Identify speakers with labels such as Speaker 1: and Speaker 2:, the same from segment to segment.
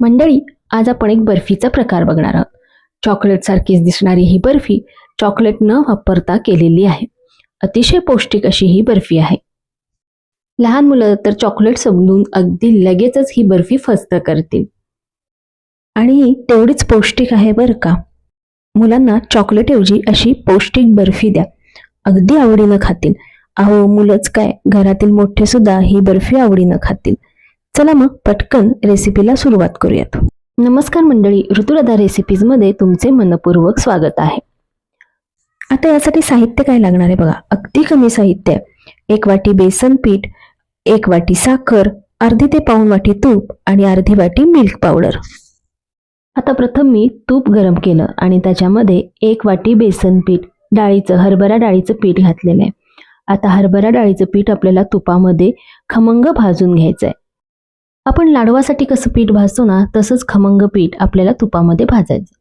Speaker 1: मंडळी आज आपण एक बर्फीचा प्रकार बघणार आहोत. चॉकलेट सारखीच दिसणारी ही बर्फी चॉकलेट न वापरता केलेली आहे. अतिशय पौष्टिक अशी ही बर्फी आहे. लहान मुलं तर चॉकलेट समजून अगदी लगेचच ही बर्फी फस्त करतील. आणि तेवढीच पौष्टिक आहे बरं का? मुलांना चॉकलेटऐवजी अशी पौष्टिक बर्फी द्या. अगदी आवडीनं खातील. अहो मुलंच काय? घरातील मोठे सुद्धा ही बर्फी आवडीनं खातील. चला मग पटकन रेसिपीला सुरुवात करूयात. नमस्कार मंडळी ऋतुराधा रेसिपीजमध्ये तुमचे मनपूर्वक स्वागत आहे. आता यासाठी साहित्य काय लागणार आहे बघा. अगदी कमी साहित्य आहे. एक वाटी बेसन पीठ एक वाटी साखर अर्धी ते पाऊण वाटी तूप आणि अर्धी वाटी मिल्क पावडर आता प्रथम मी तूप गरम केलं आणि त्याच्यामध्ये एक वाटी बेसन पीठ डाळीचं हरभरा डाळीचं पीठ घातलेलं आहे. आता हरभरा डाळीचं पीठ आपल्याला तुपामध्ये खमंग भाजून घ्यायचं आहे आपण लाडवासाठी कसं पीठ भाजतो ना तसंच खमंग पीठ आपल्याला तुपामध्ये भाजायचं.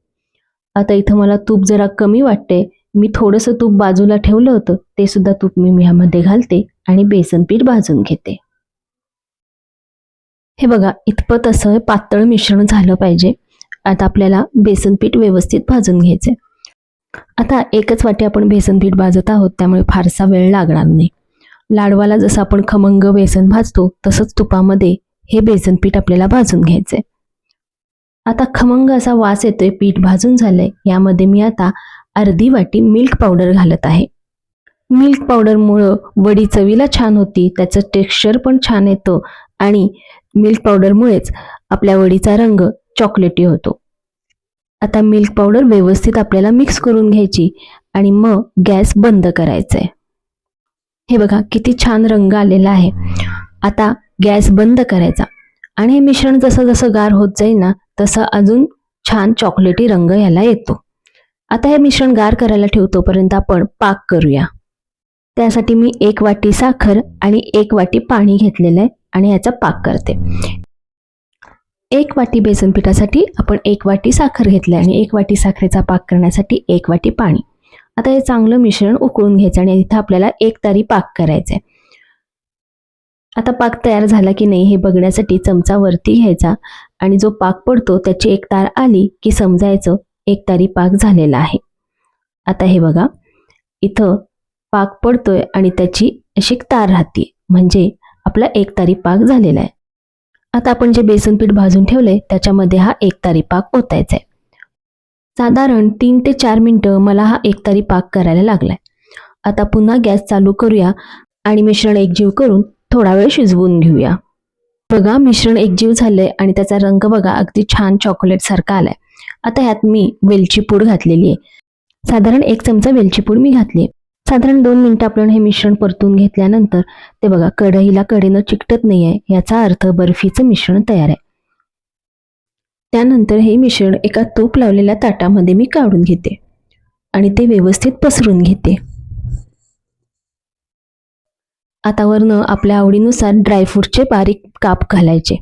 Speaker 1: आता इथं मला तूप जरा कमी वाटते मी थोडंसं तूप बाजूला ठेवलं होतं ते सुद्धा तूप मी ह्यामध्ये घालते आणि बेसन पीठ भाजून घेते. हे बघा इतपत असं पातळ मिश्रण झालं पाहिजे. आता आपल्याला बेसन पीठ व्यवस्थित भाजून घ्यायचे आता एकच वाटी आपण बेसन पीठ भाजत आहोत त्यामुळे फारसा वेळ लागणार नाही. लाडवाला जसं आपण खमंग बेसन भाजतो तसंच तुपामध्ये हे बेसन पीठ आपल्याला भाजून घ्यायचंय. आता खमंग असा वास येतोय पीठ भाजून झालंय. यामध्ये मी आता अर्धी वाटी मिल्क पावडर घालत आहे. मिल्क पावडरमुळं वडी चवीला छान होती त्याचं टेक्स्चर पण छान येतं आणि मिल्क पावडरमुळेच आपल्या वडीचा रंग चॉकलेटी होतो. आता मिल्क पावडर व्यवस्थित आपल्याला मिक्स करून घ्यायची आणि मग गॅस बंद करायचा आहे हे बघा किती छान रंग आलेला आहे. आता गॅस बंद करायचा. आणि हे मिश्रण जसं जसं गार होत जाईल ना तसं अजून छान चॉकलेटी रंग याला येतो. आता हे मिश्रण गार करायला ठेवतोपर्यंत आपण पाक करूया. त्यासाठी मी एक वाटी साखर आणि एक वाटी पाणी घेतलेलं आहे आणि याचा पाक करते. एक वाटी बेसन पिठासाठी आपण एक वाटी साखर घेतली आणि एक वाटी साखरेचा पाक करण्यासाठी एक वाटी पाणी. आता हे चांगलं मिश्रण उकळून घ्यायचं आणि इथं आपल्याला एक तारी पाक करायचा आहे आता पाक तयार झाला की नाही हे बघण्यासाठी चमचा वरती घ्यायचा आणि जो पाक पडतो त्याची एक तार आली की समजायचं एक तारी पाक झालेला आहे. आता हे बघा इथं पाक पडतोय आणि त्याची अशी एक तार राहते म्हणजे आपला एक तारी पाक झालेला आहे. आता आपण जे बेसन पीठ भाजून ठेवलंय त्याच्यामध्ये हा एक तारी पाक ओतायचा आहे. साधारण तीन ते चार मिनटं मला हा एक तारी पाक करायला लागलाय. आता पुन्हा गॅस चालू करूया आणि मिश्रण एकजीव करून थोडा वेळ शिजवून घेऊया. बघा मिश्रण एकजीव झालंय आणि त्याचा रंग बघा अगदी छान चॉकलेट सारखा आलाय. आता ह्यात मी वेलची पूड घातलेली आहे. साधारण एक चमचा वेलची पूड मी घातली आहे. साधारण दोन मिनिटं आपण हे मिश्रण परतून घेतल्यानंतर ते बघा कढईला कडेनं चिकटत नाही आहे याचा अर्थ बर्फीचं मिश्रण तयार आहे. त्यानंतर हे मिश्रण एका तूप लावलेल्या ताटामध्ये मी काढून घेते आणि ते व्यवस्थित पसरून घेते. आता वरनं आपल्या आवडीनुसार ड्रायफ्रूटचे बारीक काप घालायचे.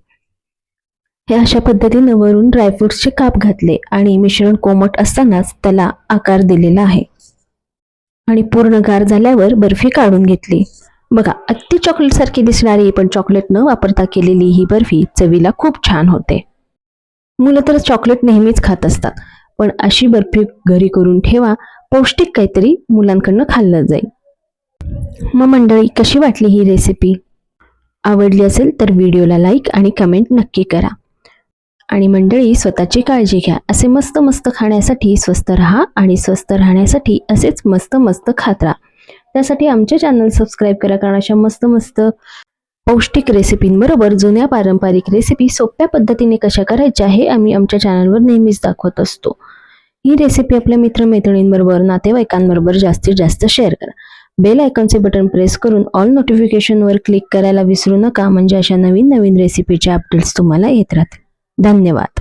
Speaker 1: हे अशा पद्धतीनं वरून ड्रायफ्रुट्सचे काप घातले आणि मिश्रण कोमट असतानाच त्याला आकार दिलेला आहे. आणि पूर्ण गार झाल्यावर बर्फी काढून घेतली. बघा अगदी चॉकलेट सारखी दिसणारी पण चॉकलेट न वापरता केलेली ही बर्फी चवीला खूप छान होते. मुलं तर चॉकलेट नेहमीच खात असतात पण अशी बर्फी घरी करून ठेवा पौष्टिक काहीतरी मुलांकडनं खाल्लं जाईल. मग मंडळी कशी वाटली ही रेसिपी आवडली असेल तर व्हिडिओला लाईक आणि कमेंट नक्की करा. आणि मंडळी स्वतःची काळजी घ्या. असे मस्त मस्त खाण्यासाठी स्वस्त राहा आणि स्वस्त राहण्यासाठी असेच मस्त मस्त खात राहा. त्यासाठी आमचे चॅनल सबस्क्राईब करा कारण अशा मस्त मस्त पौष्टिक रेसिपींबरोबर जुन्या पारंपरिक रेसिपी सोप्या पद्धतीने कशा करायच्या हे आम्ही आमच्या चॅनलवर नेहमीच दाखवत असतो. ही रेसिपी आपल्या मित्रमैत्रिणींबरोबर नातेवाईकांबरोबर जास्तीत जास्त शेअर करा. बेल आयकॉनचे बटन प्रेस करून ऑल नोटिफिकेशनवर क्लिक करायला विसरू नका म्हणजे अशा नवीन नवीन रेसिपीचे अपडेट्स तुम्हाला येत राहतील. धन्यवाद.